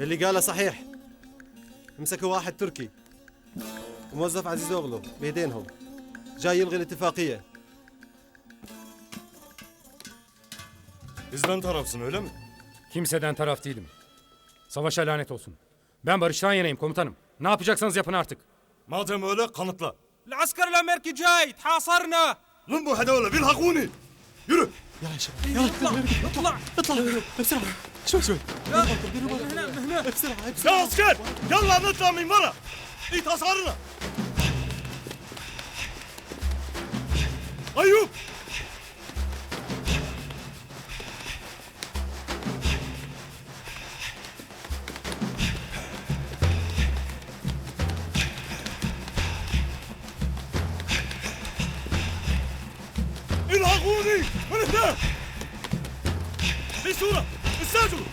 اللي قاله صحيح مسكوا واحد تركي وموظف عزيز اوغلو بيدينهم جاي يلغي الاتفاقيه Bizden tarafsın öyle mi? Kimseden taraf değilim. Savaşa lanet olsun. Ben barıştan yanayım komutanım. Ne yapacaksanız yapın artık. Madem öyle kanıtla. العسكر الامريكي جاي تحاصرنا Lan bu هدول بيلحقوني. Yürü. يلا يا شباب يلا اطلع اطلع بسرعه شوي شوي هنا هنا بسرعه Ya asker. Yalla نطلع من ورا. İt hasarına. Ayup. الحقوني من هناك في صورة استاذوا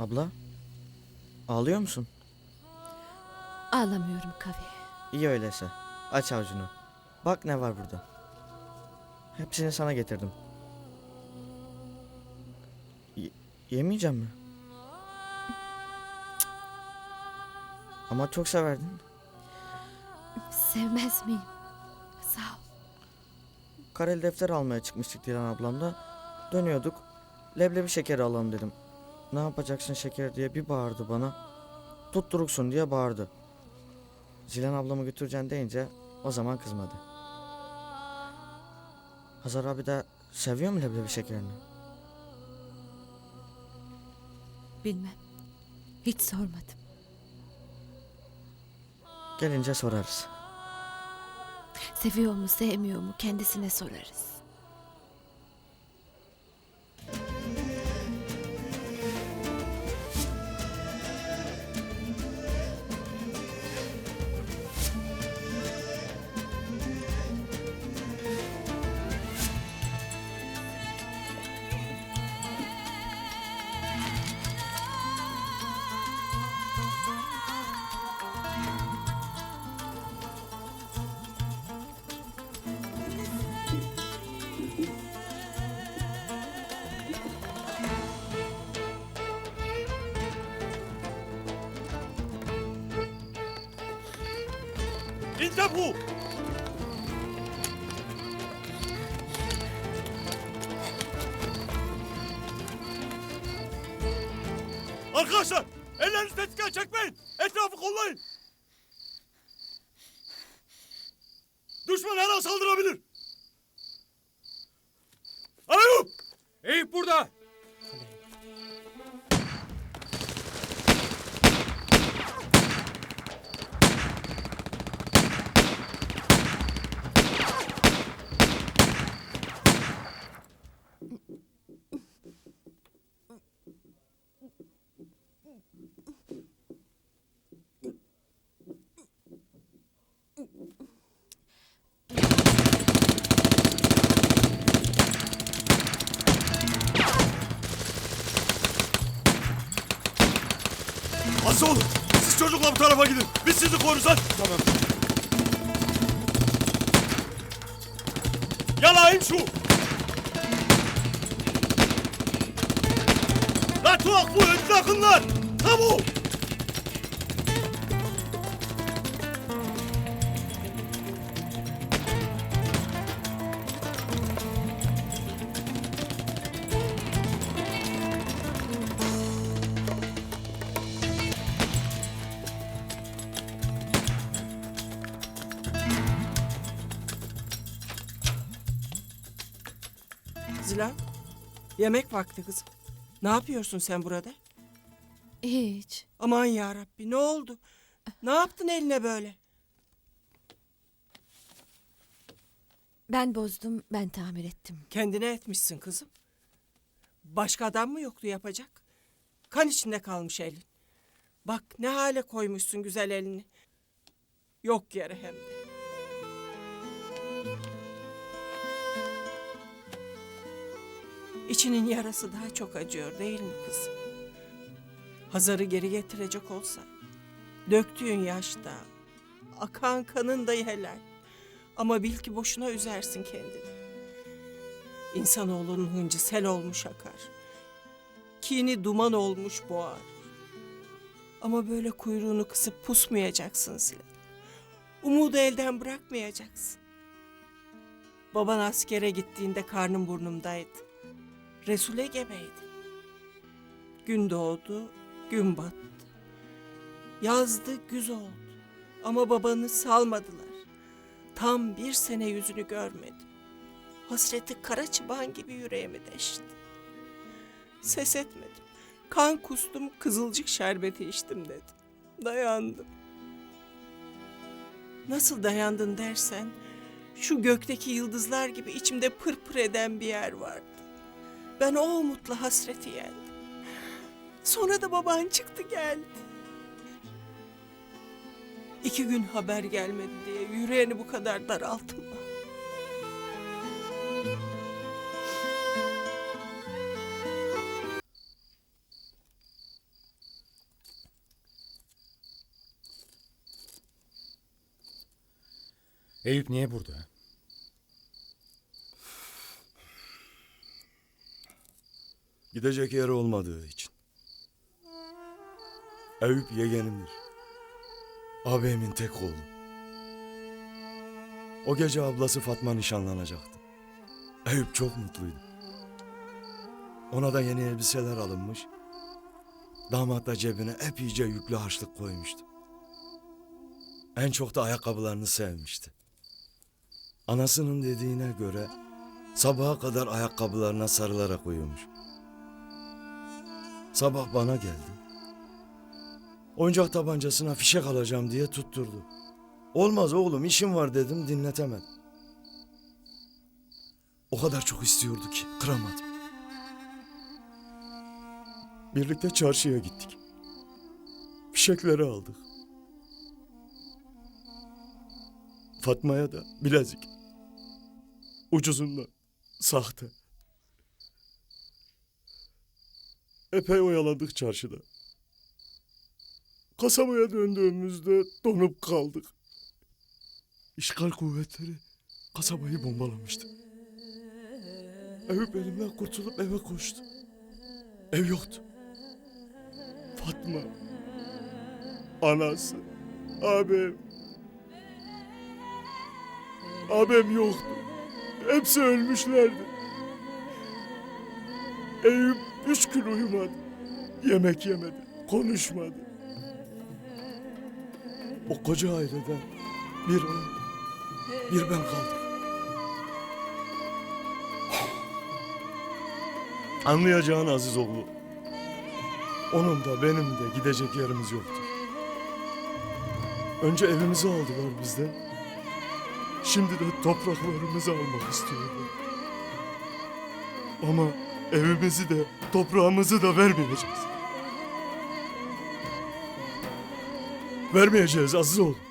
Abla, ağlıyor musun? Ağlamıyorum Kavi. İyi öyleyse. Aç avucunu. Bak ne var burada. Hepsini sana getirdim. Y- yemeyeceğim mi? Cık. Ama çok severdin. Sevmez miyim? Sağ ol. Kareli defter almaya çıkmıştık Dilan ablamla. Dönüyorduk. Leblebi şekeri alalım dedim. Ne yapacaksın şeker diye bir bağırdı bana. Tutturuksun diye bağırdı. Zilan ablamı götüreceksin deyince o zaman kızmadı. Hazar abi de seviyor mu leblebi şekerini? Bilmem. Hiç sormadım. Gelince sorarız. Seviyor mu sevmiyor mu kendisine sorarız. debout Arkadaşlar ellerinizi tetikten çekmeyin. Etrafı kollayın. Düşman her an saldırabilir. Alo! Eyüp burada. Asıl olun. Siz çocukla bu tarafa gidin. Biz sizi koruruz hadi. Tamam. Yalayın şu. Tuhaf bu önce akınlar. Tamam. Zilan, yemek vakti kızım. Ne yapıyorsun sen burada? Hiç. Aman ya Rabbi ne oldu? Ne yaptın eline böyle? Ben bozdum, ben tamir ettim. Kendine etmişsin kızım. Başka adam mı yoktu yapacak? Kan içinde kalmış elin. Bak ne hale koymuşsun güzel elini. Yok yere hem de. İçinin yarası daha çok acıyor değil mi kızım? Hazar'ı geri getirecek olsa, döktüğün yaşta, akan kanın da helal. Ama bil ki boşuna üzersin kendini. İnsanoğlunun hıncı sel olmuş akar. Kini duman olmuş boğar. Ama böyle kuyruğunu kısıp pusmayacaksın Zilan. Umudu elden bırakmayacaksın. Baban askere gittiğinde karnım burnumdaydı. Resul'e gebeydi. Gün doğdu, gün battı. Yazdı, güz oldu. Ama babanı salmadılar. Tam bir sene yüzünü görmedim. Hasreti kara çıban gibi yüreğimi deşti. Ses etmedim. Kan kustum, kızılcık şerbeti içtim dedim. Dayandım. Nasıl dayandın dersen, şu gökteki yıldızlar gibi içimde pırpır eden bir yer vardı. Ben o umutla hasreti yendim. Sonra da baban çıktı geldi. İki gün haber gelmedi diye yüreğini bu kadar daraltma. Eyüp niye burada? Gidecek yeri olmadığı için. Eyüp yeğenimdir. Ağabeyimin tek oğlu. O gece ablası Fatma nişanlanacaktı. Eyüp çok mutluydu. Ona da yeni elbiseler alınmış. Damat da cebine epeyce yüklü harçlık koymuştu. En çok da ayakkabılarını sevmişti. Anasının dediğine göre sabaha kadar ayakkabılarına sarılarak uyumuş. Sabah bana geldi. Oyuncak tabancasına fişek alacağım diye tutturdu. Olmaz oğlum işim var dedim dinletemedim. O kadar çok istiyordu ki kıramadım. Birlikte çarşıya gittik. Fişekleri aldık. Fatma'ya da bilezik. Ucuzundan. Sahte. Epey oyalandık çarşıda. Kasabaya döndüğümüzde donup kaldık. İşgal kuvvetleri kasabayı bombalamıştı. Eyüp elimden kurtulup eve koştu. Ev yoktu. Fatma, anası, abim, abim yoktu. Hepsi ölmüşlerdi. Eyüp üç gün uyumadı. Yemek yemedi, konuşmadı. O koca aileden bir o, bir ben kaldım. Anlayacağın Aziz oğlu. Onun da benim de gidecek yerimiz yoktu. Önce evimizi aldılar bizden. Şimdi de topraklarımızı almak istiyorlar. Ama evimizi de toprağımızı da vermeyeceğiz. Vermeyeceğiz Aziz oğlum.